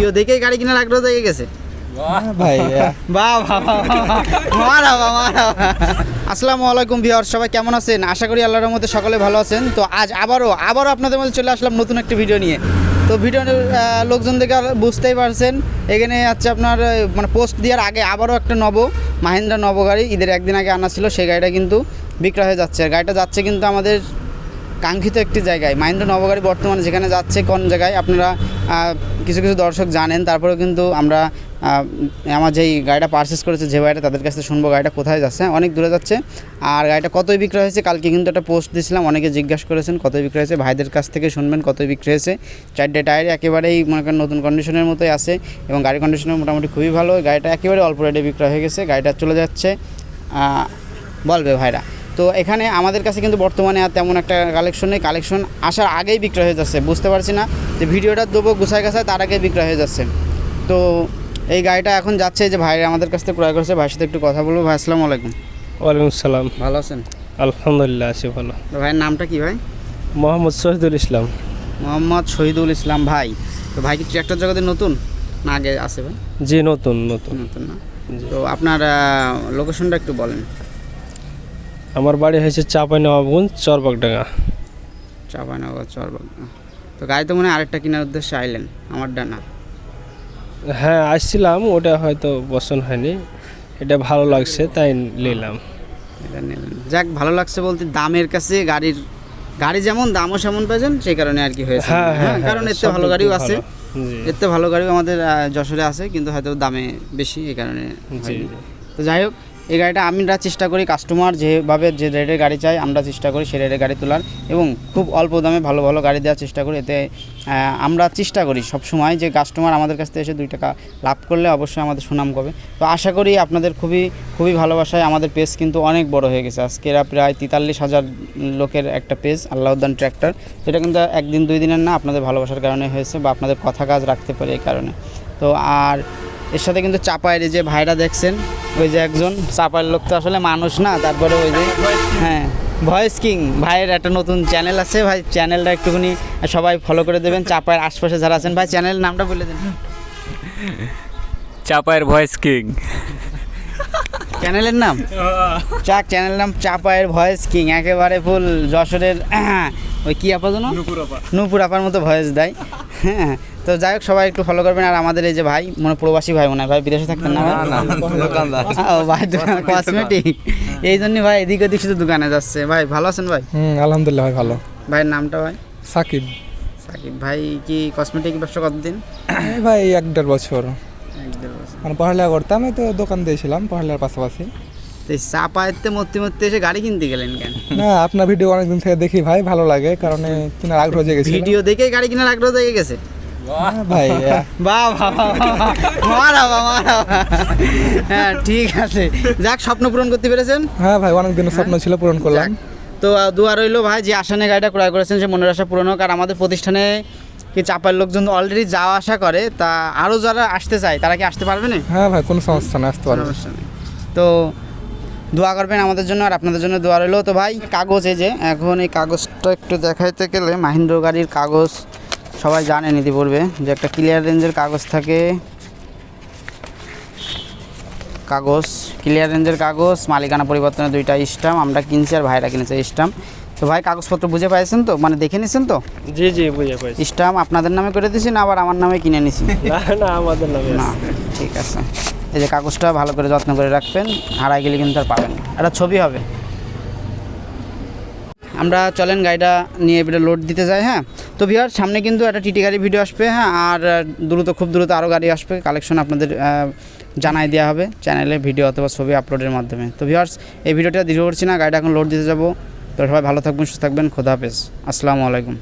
Video দেখেই গাড়ি কেনার আগ্রহ থেকে গেছে। বাহ। বাহ বাহ, বাহ, মারাবা, মারাবা। আসসালামু আলাইকুম ভিউয়ার সবাই কেমন আছেন? আশা করি আল্লাহর মধ্যে সকলে ভালো আছেন। তো আজ আবারও আবারও আপনাদের মধ্যে চলে আসলাম নতুন একটি ভিডিও নিয়ে। তো ভিডিও লোকজন দেখে বুঝতেই পারছেন এখানে হচ্ছে আপনার মানে পোস্ট দেওয়ার আগে আবারও একটা নব মাহিন্দ্রা নব গাড়ি। ঈদের একদিন আগে আনা ছিল সেই গাড়িটা কিন্তু বিক্রয় হয়ে যাচ্ছে। আর গাড়িটা যাচ্ছে কিন্তু আমাদের কাঙ্ক্ষিত একটি জায়গায়। মাহিন্দ্রা নবগাড়ি বর্তমানে যেখানে যাচ্ছে, কোন জায়গায় আপনারা কিছু কিছু দর্শক জানেন, তারপরেও কিন্তু আমরা আমার যেই গাড়িটা পারচেস করেছে, যে গাড়িটা তাদের কাছে শুনব গাড়িটা কোথায় যাচ্ছে। অনেক দূরে যাচ্ছে। আর গাড়িটা কতই বিক্রয় হয়েছে, কালকে কিন্তু একটা পোস্ট দিয়েছিলাম, অনেকে জিজ্ঞাসা করেছেন কতই বিক্রয় হয়েছে, ভাইদের কাছ থেকে শুনবেন কতই বিক্রয় হয়েছে। চারটে টায়ার একেবারেই মনে করেন নতুন কন্ডিশনের মতোই আছে এবং গাড়ি কন্ডিশনের মোটামুটি খুবই ভালো। গাড়িটা একেবারে অল্প রেটে বিক্রয় হয়ে গেছে, গাড়িটা চলে যাচ্ছে বলবে ভাইরা। তো এখানে আমাদের কাছে কিন্তু বর্তমানে আর তেমন একটা কালেকশন নেই। কালেকশন আসার আগেই বিক্রয় হয়ে যাচ্ছে বুঝতে পারছি না। যে ভিডিওটা দেবো গুছায় গাছায় তার আগেই বিক্রয় হয়ে যাচ্ছে। তো এই গাড়িটা এখন যাচ্ছে যে ভাইরা আমাদের কাছ থেকে ক্রয় করেছে ভাইয়ের সাথে একটু কথা বলব। ভাই আসসালামু আলাইকুম। ওয়ালাইকুম সালাম ভালো আছেন? আলহামদুলিল্লাহ আছি ভালো। ভাইয়ের নামটা কি ভাই? মোহাম্মদ শহীদুল ইসলাম। মোহাম্মদ শহীদুল ইসলাম ভাই। তো ভাই কি ট্র্যাক্টর জগতে নতুন? না আগে আছে ভাই? জি নতুন নতুন। নতুন না। তো আপনার লোকেশনটা একটু বলেন। আমার বাড়ি হয়েছে চাপাই নবাবগঞ্জ চরবাগডাঙ্গা। চাপানগর চরবাগ তো গাড়ি তো মনে হয় আরেকটা কেনার উদ্দেশ্যে আইলেন আমার ডানা হ্যাঁ আসছিলাম ওটা হয়তো পছন্দ হয়নি। এটা ভালো লাগছে তাই নিলাম। এটা নিলেন যাক ভালো লাগছে বলতে দামের কাছে গাড়ির গাড়ি যেমন দামও সেমন পেয়েছেন সেই কারণে আর কি হয়েছে। হ্যাঁ হ্যাঁ কারণ এর সব থেকে ভালো গাড়িও আছে। থেকে ভালো গাড়িও আমাদের যশোরে আছে কিন্তু হয়তো দামে বেশি এই কারণে তো যাই হোক এই গাড়িটা আমরা চেষ্টা করি কাস্টমার যেভাবে যে রেটের গাড়ি চাই আমরা চেষ্টা করি সে রেটের গাড়ি তোলার এবং খুব অল্প দামে ভালো ভালো গাড়ি দেওয়ার চেষ্টা করি। এতে আমরা চেষ্টা করি সব সময় যে কাস্টমার আমাদের কাছ থেকে এসে দুই টাকা লাভ করলে অবশ্যই আমাদের সুনাম করবে তো আশা করি আপনাদের খুবই খুবই ভালোবাসায় আমাদের পেজ কিন্তু অনেক বড় হয়ে গেছে। আজকে এরা প্রায় তেতাল্লিশ হাজার লোকের একটা পেজ আল্লাহদ্দান ট্র্যাক্টর যেটা কিন্তু একদিন দুই দিনের না, আপনাদের ভালোবাসার কারণে হয়েছে বা আপনাদের কথা কাজ রাখতে পারে এই কারণে। তো আর এর সাথে কিন্তু চাপায়ের এই যে ভাইরা দেখছেন ওই যে একজন চাপায়ের লোক তো আসলে মানুষ না তারপরে ওই যে হ্যাঁ ভয়েস কিং ভাইয়ের একটা নতুন চ্যানেল আছে ভাই চ্যানেলটা একটুখানি সবাই ফলো করে দেবেন চাপায়ের আশপাশে যারা আছেন। ভাই চ্যানেলের নামটা বলে দেন। চাপায়ের ভয়েস কিং চ্যানেলের নাম? চাক চ্যানেলের নাম চাপায়ের ভয়েস কিং একেবারে ফুল যশোরের ওই কি আপা যেন? নূপুর আপার মতো ভয়েস দেয়। হ্যাঁ তো যাই হোক সবাই একটু ফলো করবেন আর আমাদের এই যে ভাই মনে প্রবাসী ভাই মনে হয় ভাই বিদেশে থাকতেন না ভাই? ও ভাই দোকান কসমেটিক এই জন্য ভাই এদিক ওদিক শুধু দোকানে যাচ্ছে ভাই ভালো আছেন ভাই হুম আলহামদুলিল্লাহ ভাই ভালো ভাইয়ের নামটা ভাই সাকিব সাকিব ভাই কি কসমেটিক ব্যবসা কতদিন ভাই এক দেড় বছর এক দেড় বছর। মানে পড়ালেখা করতাম এই তো দোকান দিয়েছিলাম পড়ালেখার পাশাপাশি মরতে মরতে এসে গাড়ি কিনতে গেলেন কেন না আপনার ভিডিও অনেকদিন থেকে দেখি ভাই ভালো লাগে কারণ কেনার আগ্রহ জেগেছিল ভিডিও দেখেই গাড়ি কেনার আগ্রহ থেকে গেছে হ্যাঁ, ভাই বাহ মারাবা মারাবা হ্যাঁ ঠিক আছে। যাক স্বপ্ন পূরণ করতে পেরেছেন হ্যাঁ ভাই স্বপ্ন ছিল পূরণ করলাম। তো আহ, দোয়া রইল ভাই যে আসানে গাড়িটা ক্রয় করেছেন সে মনের আশা পূরণ হোক আর আমাদের প্রতিষ্ঠানে কি চাপার লোকজন অলরেডি যাওয়া আসা করে তা আরও যারা আসতে চায় তারা কি আসতে পারবে না? হ্যাঁ ভাই কোনো সমস্যা না আসতে পারব। তো দোয়া করবেন আমাদের জন্য আর আপনাদের জন্য দোয়া রইল। তো ভাই কাগজ এই যে এখন এই কাগজটা একটু দেখাইতে গেলে মাহিন্দ্র গাড়ির কাগজ সবাই জানেন ইতিপূর্বে যে একটা ক্লিয়ার রেঞ্জের কাগজ থাকে। কাগজ ক্লিয়ার রেঞ্জের কাগজ মালিকানা পরিবর্তনের দুইটা স্টাম্প আমরা কিনছি আর ভাইরা কিনেছে স্টাম্প তো ভাই কাগজপত্র বুঝে পাইছেন তো? মানে দেখে নিছেন তো? জি জি বুঝে পাইছি। স্টাম্প আপনাদের নামে করে দিয়েছি না আবার আমার নামে কিনে নিছি? না না আমাদের নামে না ঠিক আছে। এই যে কাগজটা ভালো করে যত্ন করে রাখবেন হারাই গেলে কিন্তু আর পাবেন। একটা ছবি হবে। আমরা চলেন গাড়িটা নিয়ে এবারে লোড দিতে যাই হ্যাঁ? তো ভিওর সামনে কিন্তু একটা টিটি গাড়ি ভিডিও আসবে হ্যাঁ আর দ্রুত, খুব দ্রুত আরও গাড়ি আসবে। কালেকশন আপনাদের জানাই দেওয়া হবে চ্যানেলে ভিডিও অথবা ছবি আপলোডের মাধ্যমে। তো ভিওর্স এই ভিডিওটা দীর্ঘ করছি না, গাড়িটা এখন লোড দিতে যাব। তো সবাই ভালো থাকবেন, সুস্থ থাকবেন, খোদা হাফেজ। আসসালামু আলাইকুম।